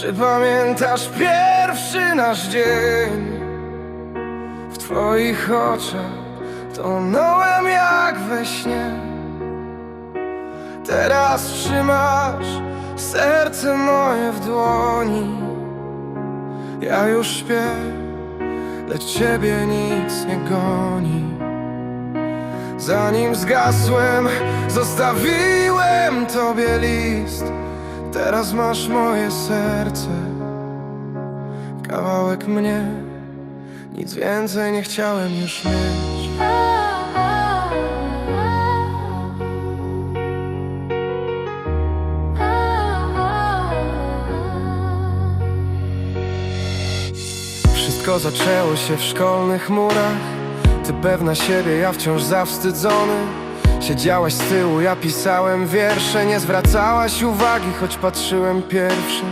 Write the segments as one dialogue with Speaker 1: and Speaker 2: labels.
Speaker 1: Czy pamiętasz pierwszy nasz dzień? W twoich oczach tonąłem jak we śnie. Teraz trzymasz serce moje w dłoni. Ja już śpię, lecz ciebie nic nie goni. Zanim zgasłem, zostawiłem tobie list Teraz masz moje serce. Kawałek mnie. Nic więcej nie chciałem już mieć. Wszystko zaczęło się w szkolnych murach. Ty pewna siebie, ja wciąż zawstydzony Siedziałaś z tyłu, ja pisałem wiersze Nie zwracałaś uwagi, choć patrzyłem pierwszy.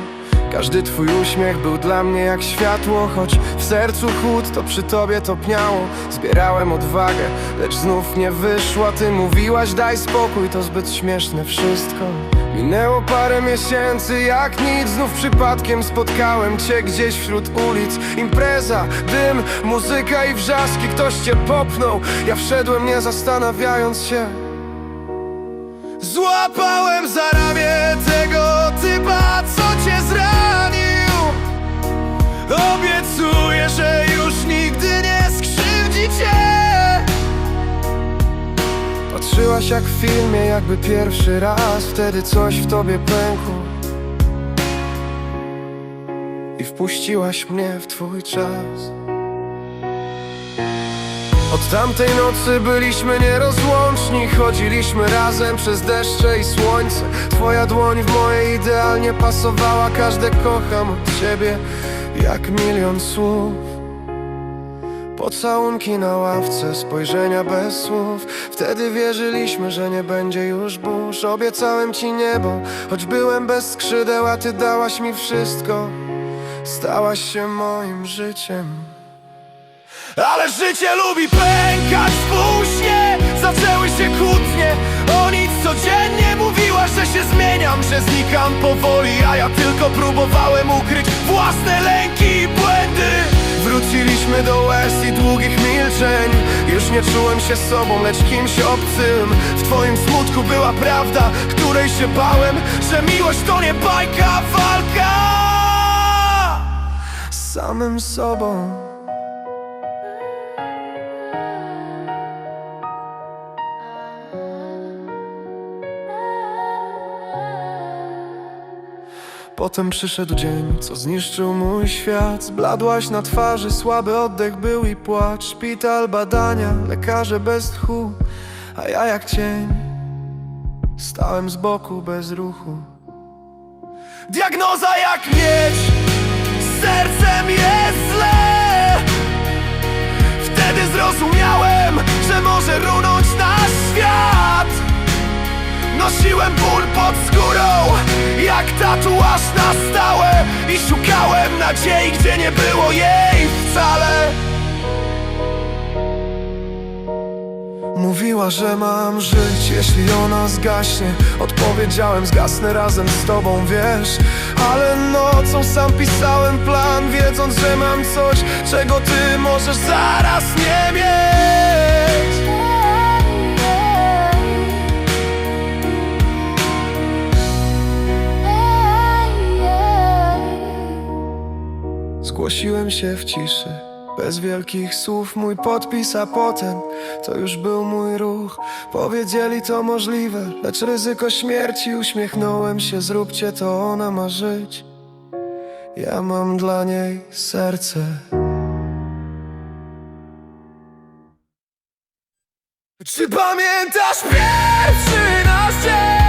Speaker 1: Każdy twój uśmiech był dla mnie jak światło Choć w sercu chłód, to przy tobie topniało. Zbierałem odwagę, lecz znów nie wyszło Ty mówiłaś daj spokój, to zbyt śmieszne wszystko Minęło parę miesięcy, jak nic. Znów przypadkiem spotkałem cię gdzieś wśród ulic. Impreza, dym, muzyka i wrzaski. Ktoś cię popnął, ja wszedłem nie zastanawiając się. Złapałem za ramię tego typa, co cię zranił. Obiecuję, Patrzyłaś jak w filmie, jakby pierwszy raz Wtedy coś w tobie pękło. I wpuściłaś mnie w twój czas. Od tamtej nocy byliśmy nierozłączni Chodziliśmy razem przez deszcze i słońce. Twoja dłoń w mojej idealnie pasowała Każde kocham od ciebie jak milion słów Pocałunki na ławce, spojrzenia bez słów. Wtedy wierzyliśmy, że nie będzie już burz. Obiecałem ci niebo, choć byłem bez skrzydeł A ty dałaś mi wszystko. Stałaś się moim życiem. Ale życie lubi pękać Spóźnie, zaczęły się kłótnie O nic codziennie mówiłaś, że się zmieniam Że znikam powoli, a ja tylko próbowałem ukryć Własne lęki i błędy Wróciliśmy do łez i długich milczeń. Już nie czułem się sobą, lecz kimś obcym. W twoim smutku była prawda, której się bałem Że miłość to nie bajka, walka! Z samym sobą Potem przyszedł dzień, co zniszczył mój świat. Zbladłaś na twarzy, słaby oddech był i płacz. Szpital, badania, lekarze bez tchu A ja jak cień. Stałem z boku bez ruchu. Diagnoza jak mieć Z sercem jest źle Wtedy zrozumiałem, że może runąć nasz świat. Nosiłem ból pod skórą Szukałem nadziei, gdzie nie było jej wcale. Mówiła, że mam żyć, jeśli ona zgaśnie. Odpowiedziałem, zgasnę razem z tobą, wiesz. Ale nocą sam pisałem plan Wiedząc, że mam coś, czego ty możesz zaraz nie mieć Zgłosiłem się w ciszy, bez wielkich słów Mój podpis, a potem to już był mój ruch. Powiedzieli to możliwe, lecz ryzyko śmierci. Uśmiechnąłem się, zróbcie to, ona ma żyć. Ja mam dla niej serce. Czy pamiętasz pierwszy nasz dzień?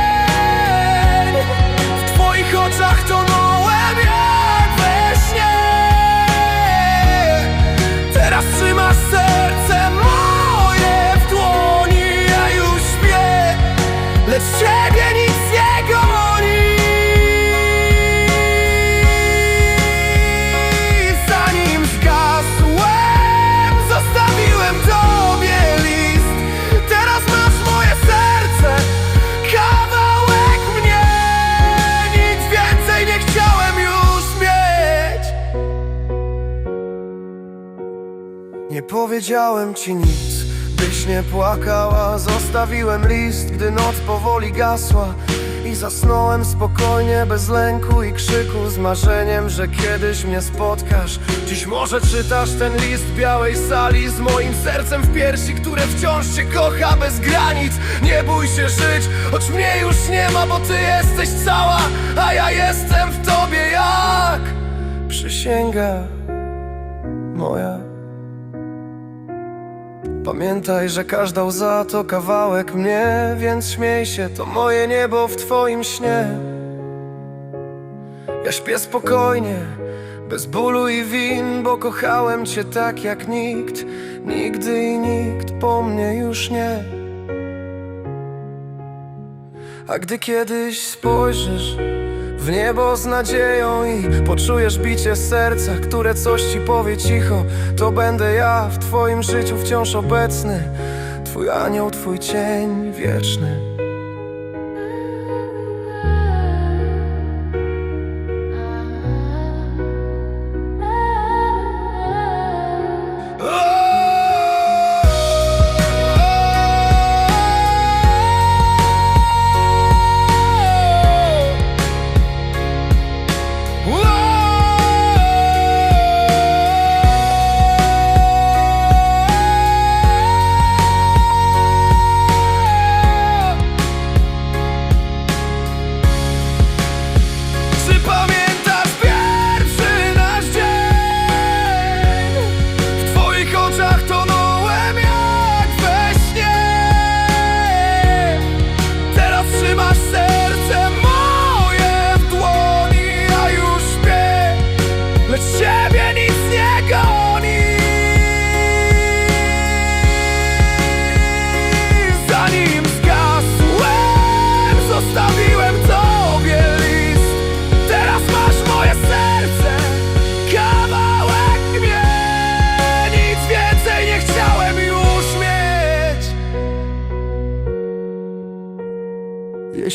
Speaker 1: Powiedziałem ci nic, byś nie płakała. Zostawiłem list, gdy noc powoli gasła I zasnąłem spokojnie, bez lęku i krzyku Z marzeniem, że kiedyś mnie spotkasz. Dziś może czytasz ten list białej sali Z moim sercem w piersi, które wciąż cię kocha bez granic. Nie bój się żyć, choć mnie już nie ma Bo ty jesteś cała, a ja jestem w tobie jak Przysięga moja Pamiętaj, że każda łza to kawałek mnie Więc śmiej się, to moje niebo w twoim śnie. Ja śpię spokojnie, bez bólu i win Bo kochałem cię tak jak nikt Nigdy i nikt po mnie już nie. A gdy kiedyś spojrzysz w niebo z nadzieją i poczujesz bicie serca, które coś ci powie cicho, to będę ja w twoim życiu wciąż obecny, twój anioł, twój cień wieczny.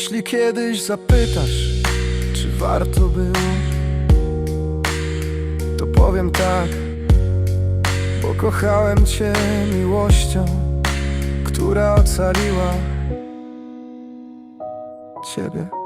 Speaker 1: Jeśli kiedyś zapytasz, czy warto było To powiem tak, bo kochałem cię miłością która ocaliła Ciebie.